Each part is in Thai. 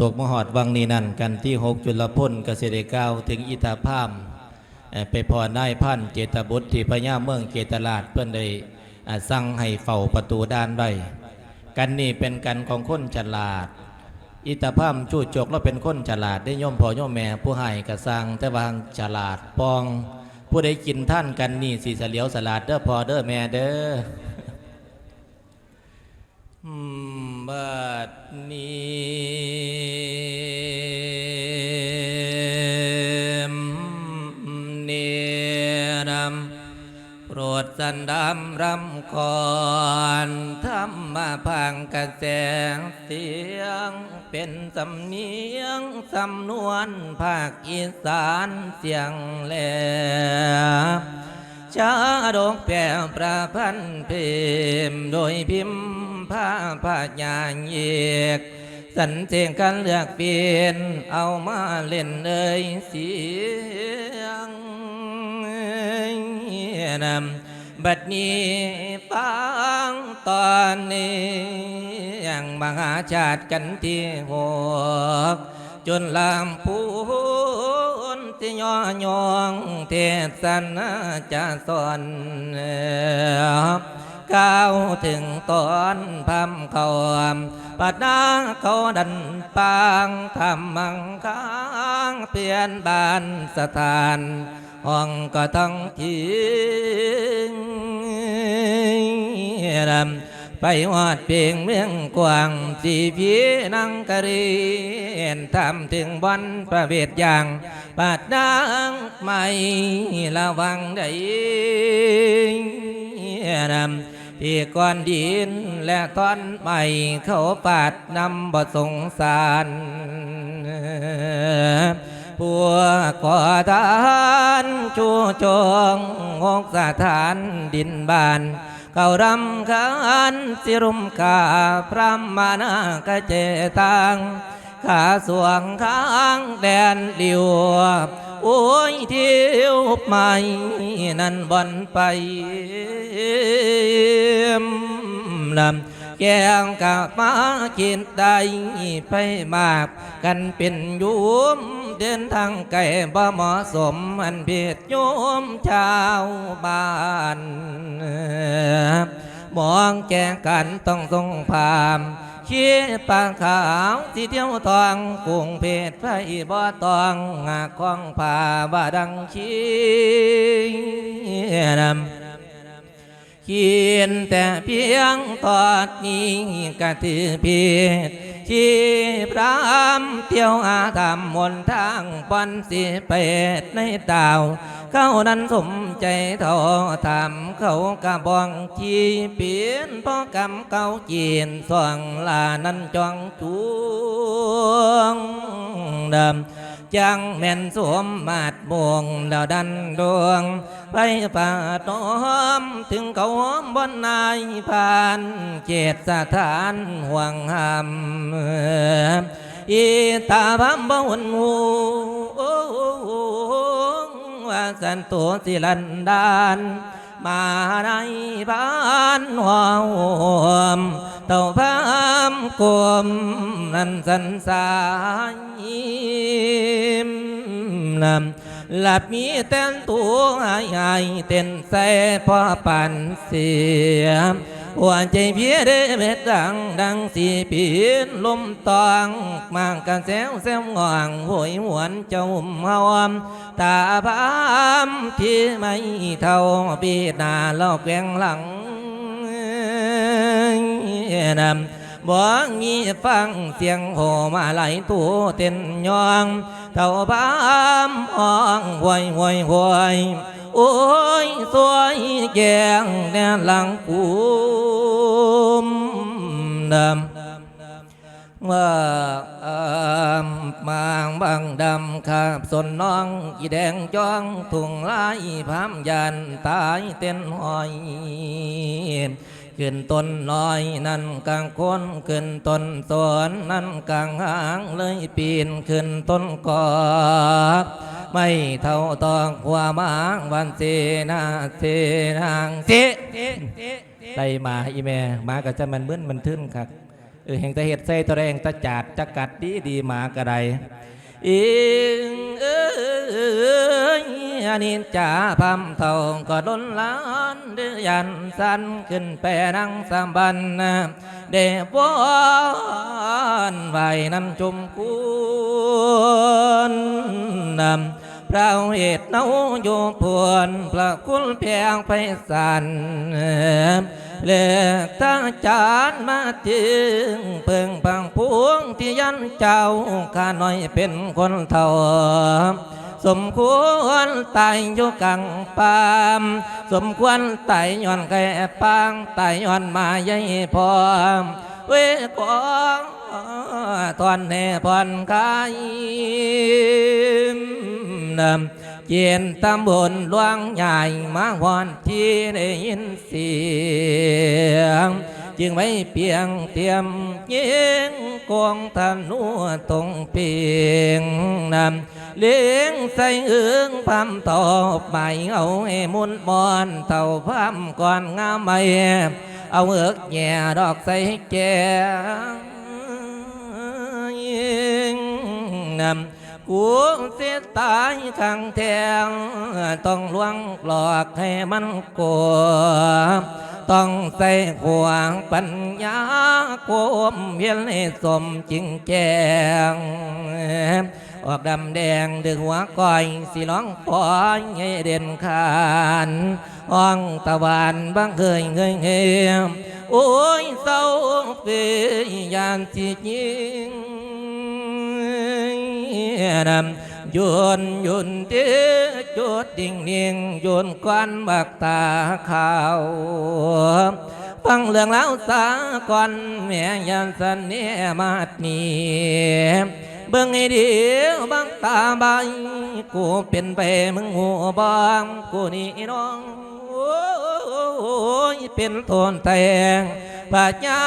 ตกมหอดวังนี้นั่นกันที่หกจุลพลเกษตรกาวถึงอิตาพามเอ่อไปพอนายพันเจตบุตรที่พญาเมืองเจตลาดเพื่อนได้สั่งให้เฝ้าประตูด้านไว้กันนี่เป็นกันของคนฉลาด อิตาพามจู้จกเราเป็นคนฉลาดได้ย่อมพอย่อมแม่ผู้ให้กระสังแต่วางฉลาดปอง ผู้ใดกินท่านกันนี่สีเสลียวสลาดเด้อพอเด้อแม่เด้อบัดนี้ ดำรำก่อนธรรมาพังกระแสงเสียง เป็นสำเนียงสำนวนภาคอีสานเสียงแหลมชาดกแปลประพันธ์พิมโดยพิมพ์ผ้าผ้าญาเอกสันเสียงกันเลือกเปลี่ยนเอามาเล่นเอ่ยเสียงนำ บัดนี้ฟังตอนนี้ยังมหาชาติกันที่หกจนลามพูนที่ย่อยองเทศนาจะสอนก้าวถึงตอนพำเขาปัดดาเขาดันปางทำมังค้างเปลี่ยนบานสถาน ห้องก็ต้องทิ้งรำไปวาดเพียงเมืองกว้างสีพีนังกะเรียนทำถึงบอนประเวทอย่างปาดดังไม่ระวังได้นำที่ก้อนดินและตอนใหม่เขาปาดนำบทสงสาร ผัวก่อทานชูจงงกสถานดินบานเก่ารำคานสิรุมกาพระมานากเจตังขาสวงข้างแดนเลียวโอ้ยเที่ยวใหม่นั่นบอนไปลำแกงกับมากินได้ไปมาก กันเป็นยุม เดินทางไกลบ่เหมาะสมอันเพียดโยมชาวบ้านมองแกงกันต้องทรงพามขี้ปางขาวสีเที่ยวทองกุ้งเพชรไฟบ่ตองงาคล้องผ้าว่าดังชี้นำขียนแต่เพียงตอนนี้กะถือเพียร ชีพรามเที่ยวอาธรรมมนทางปันสิเป็ดในดาว เขานั้นสมใจเท่าทำเขากะบองชีเปลี่ยนเพราะกรรมเก่าจีนส่วงลานั้นจองจวงดำ จังแม่นสวมมาดบวงดาวดันดวง ไปป่าดน้อมถึงเขาหอมบนนายพานเจตสถานห่วงหำอีตาพามบ่วนหูว่าสันตัวสิลันดาน มาในบ้านหัวหอมเต่าพามกลมนั่นสันสายนำหลับมีเต้นตัวหายหญ่เต้นใส่พอปันเสีย หัวใจเพียได้เม็ดดังดังสีปีนลมตองมางกันแซวแซวงองหวยหวนเจ้าเฮาตาพามที่ไม่เท่าปีหน้าลอกแกงหลังนำบ่มีฟังเสียงโหมาไหลตัวเต้นยองเท่าพามห้องหวยหวยหวย โอ้ยสวยแจงแนหลังกูมดำว่าอามางบางดำขาบสนน้องอีแดงจ้องถุงไล่พามยันตายเต้นหอย ขึ้นต้นน้อยนั่นกลางคนขึ้นต้นสวนนั่นกลางหางเลยปีนขึ้นต้นกอกไม่เท่าตองหัวมางวันเสนาเสนางเสไล่มาอีแม่มาก็จะมันเมื่อนมันทึ่นครับเออแห่งตะเห็ดใส่ตัวแรงตะจาดจะกัดดีดีหมากระได อิงเอ้ยอันนี้จ่าพำเท่าก็ล้นล้านเดือยันสันขึ้นแปนังสามบันเดบวนไว้นั้นจุมคุณนำพระเหตุเนาอยู่พวนพระคุณเพียงไปสัน เลือกตาจานมาถึงเพิ่งพังพวงที่ยันเจ้าข้าน้อยเป็นคนเท่าสมควรตายอยู่กังปามสมควรตายย้อนแก่ปางตายย้อนมาใหญ่พอมเวกองตอนแน่ผ่อนคลายนำ เจียนตำบลหลวงใหญ่มาหอนที่ได้ยินเสียง จึงไม่เพียงเตรียมยิงกองธนูตรงเปียงนำเลี้ยงใส่เอื้องพำตอบใบเอาให้มุนบอนเท่าพำก่อนงามไม่เอาเอือกแย่ดอกใส่แก่ยิงนำ กูเสียตายข้างแทงต้องลวงหลอกให้มันกลัวต้องใส่ขวางปัญญาโคมเพียนให้สมจริงแจงออกดำแดงดึกหัวก้อยสีร้องปอยให้เด่นขานห้องตะวันบางเคยเงยเงียโอ้ยเศร้าเปียานสิยิง นำยนยนเดือจุดดิ่งเนียงยนควันบักตาขาวฟังเรื่องเล่าสาก่อนแม่ยันสันเนียมาดนีเบิ่งให้เดียวบางตาใบกูเป็นไปมึงหัวบางกูนี่น้องโอ้ยเป็นทนแตงปาญา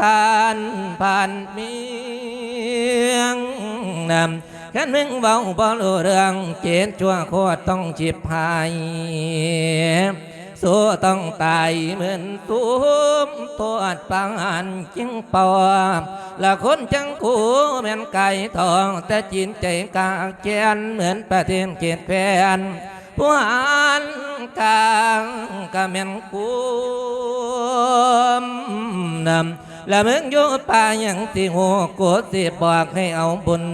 ทานผ่านเมียงนำ แค่มึงเบาบ่รู้เรื่องเจนชั่วโคตรต้องจิบหายสู้ต้องตายเหมือนตุ้มตัวดปังอันจิงปอละคนจังกูเหมือนไก่ทอง แต่จินใจกาเจนเหมือนประเทศเกตแฟนผู้หันกลางก็เหมือนกูนำและมึงอยู่ป่าอย่างที่หัวกูสิบอกให้เอาบุญ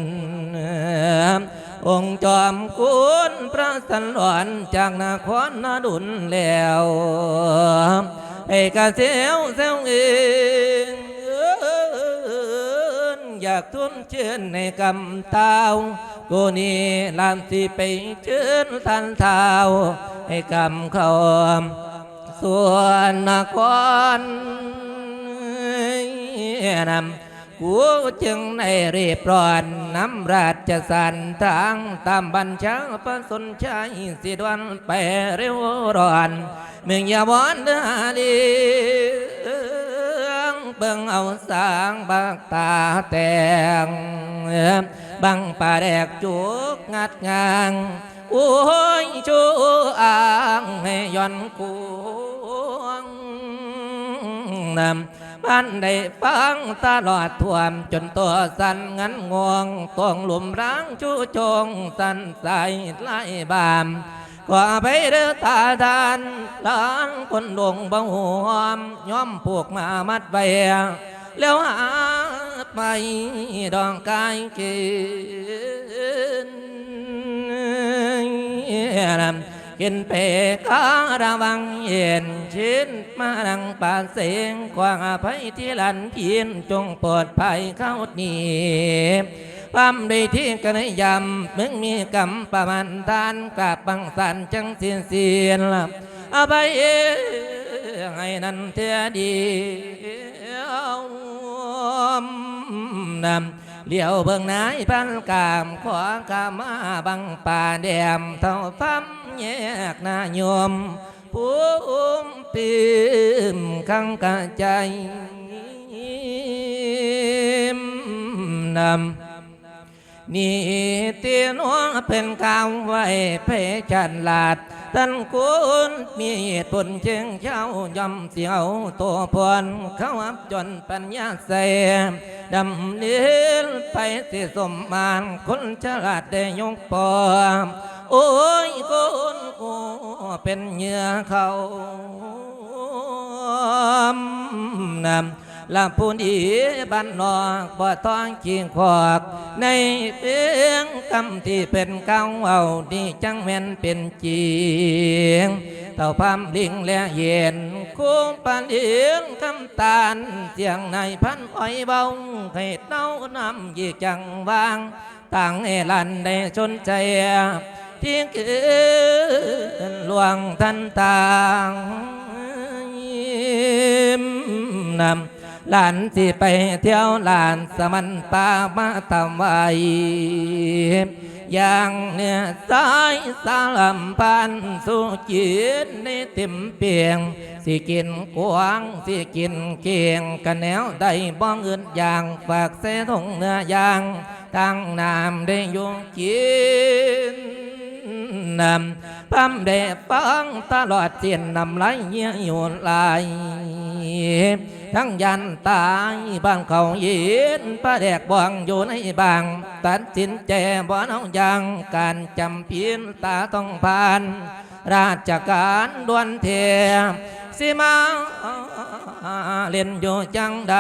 องค์จอมกุนพระสันหลวนจากนาครนาดุนแล้วให้กะเสียวเซวเองอยากทุนเชิญในกำเต้ากูนี่ลามสิไปเชิญทันเท้าให้กำเขาส่วนนครนำ กูจึงในรีบร้อนน้ำราชสันทางตามบัญชาประสนชัยสิดวันไปเร็วร้อนเมืองยาวอนเดือดีเบิ่งเอาสางบางตาแตงบังป่าแดกจุกงัดงางโอ้ยชูอ่างให้ย้อนกูนำ บ้านได้ฟังตลอดท่วมจนตัวสั่นงันงวงต้องหลุมร้างชูจงสั่นใสไล่บามกว่าไปเด้อตาทานล้านคนดงบ่หวมย้อมพวกมามัดใบแล้วหาไปดองกายกิน กินเปการะวังเย็นชินมาดังปานเสียงกวางอภัยที่หลันเพียนจงปลอดภัยเข้าหนีความได้ที่กันยำมึงมีกรรมประมาณทานกราบบังสันจังเสียนเสียนละอภัยให้นั้นเทียดีนำ เลี้ยวเบิ่งนายพันกามขวางกามาบังป่าแดมเท่าฟ้ำแยกนายมผู้อุ้มปิมขังกะใจนำนี่เตียนวเป็นกาวไว้เพจันลาด ท่านคุณมีเหตุผลเชิงเช้าย่อมเสียวตัวพรเขาอับจนปัญญาใสดำเนินไปสิสมมานคนฉลาดได้ยกปอมโอ้ยคนกูเป็นเหยื่อเขานำ ลาพูนอีบ้านนอกบ่ต้องกิงขอกในเพียงคำที่เป็นเก้าเอาดีจังแม่นเป็นจริงเต่าพามลิงและเย็นคุ้มปานเอียงคำตาลเสียงในพันอ้อยเบาให้เต้านำยีจังวางต่างเอลันได้ชนใจที่เกินหลวงทันตางยิ้มนำ หลานที่ไปเที่ยวหลานสมันปามาทำไว้อย่างเนื้อสายสาลัมพันสู่จิตในเต็มเปียง สิกินกวางสิกินเกียงกันแนวได้บ้องเงินอย่างฝากเสทงเนื้อย่างตั้งนามได้ยุกินนำพัมเดฟังตลอดเสียนนำไหลเยี่ยอยู่ลาย ทั้งยันตายบางเขาเย็นพระแดกบวงอยู่ในบาง ตัดสินใจบ่เอายังการจำเพียนตาต้องผ่าน ราชการดวนเทสิมาเล่นอยู่จังใด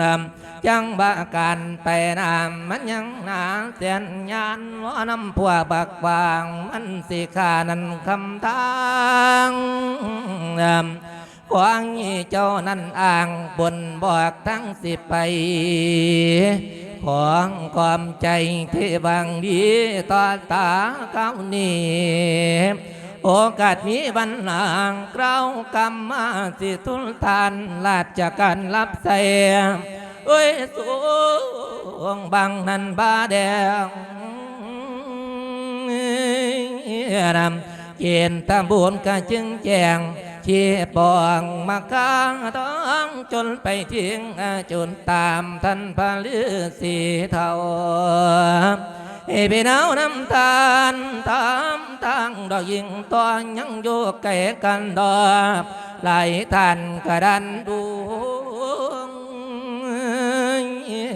นำ จังบาการไปนำมันยังนาเสียนยานว่านำผัวบักบาง มันสิขานันคำทางนำขวางยี่เจ้านั่นอ่างบนบอกทั้งสิไป ของความใจที่บางดีต่อตาเก้านี้โอกาสมีบันนางเกล้ากรรมมาสิทุลทานลาดจากการรับใส่ เอ้ยสวงบังนันบาแดงนำเกณฑ์ตาบุญกะจึงแจงเชียปองมากาต้องจนไปทิ้งจ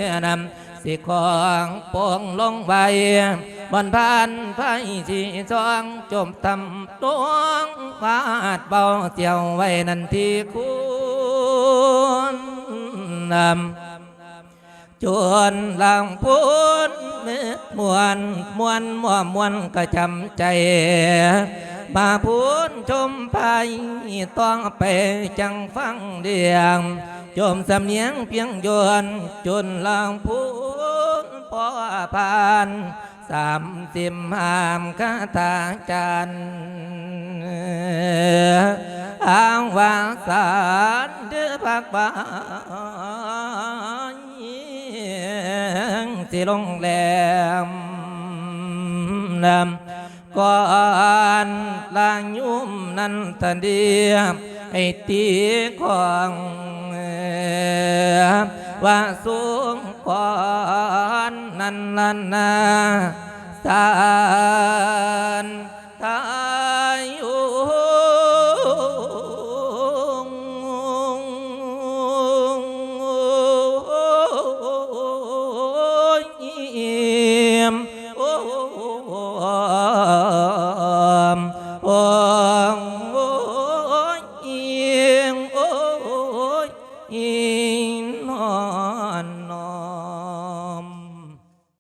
นั่นพระฤาษีเท่าให้ไปหนาวน้ำตางดอกยิงตอนยังใกล้กันดอกไหลทานกระดันดูนำสิของปองลงไปบนพานไฟสีซองจมทำตวงฟาดเบาเสียวไว้นันที่คุณนำจวนลังพุนม็ดมวนมวนมวมวนกระจำใจมาพูนชมไปต้องไปจังฟังเดียง จมสำเนียงเพียงยวนจนลังพูนพอผ่านสามสิมหามคาถาจันอ้างวางสารเดือพักบานสิลงแหลมนำก่อนลางยุ่มนั้นทันเดียบไอ้ตีของ ว่าสูงก่านั้นลันนาสาน